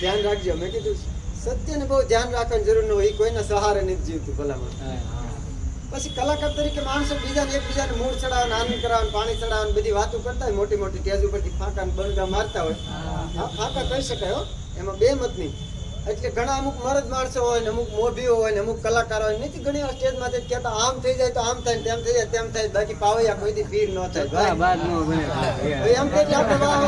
ધ્યાન રાખજો. મેં કીધું સત્યને બહુ ધ્યાન રાખવાની જરૂર ન હોય કોઈના સહારે નથી જીવતું ભલામાં પછી કલાકાર તરીકે માણસો બીજાને એકબીજાને મૂળ ચડાવવાનું આનંદ કરાવવાનું પાણી ચડાવવાનું બધી વાતો કરતા હોય મોટી મોટી ટેજ ઉપરથી ફાંકા ને મારતા હોય. હા. ફાંકા કહી શકાય હો. એમાં બે મત નહીં. એટલે ઘણા અમુક મરદ માણસો હોય ને અમુક મોભીઓ હોય ને અમુક કલાકારો હોય નથી ઘણી વાર સ્ટેજમાંથી કહેતા આમ થઈ જાય તો આમ થાય તેમ થઈ જાય તેમ થાય બાકી પાવૈયા કોઈથી ભીડ ન થાય. એમ કે આપણે વાહ.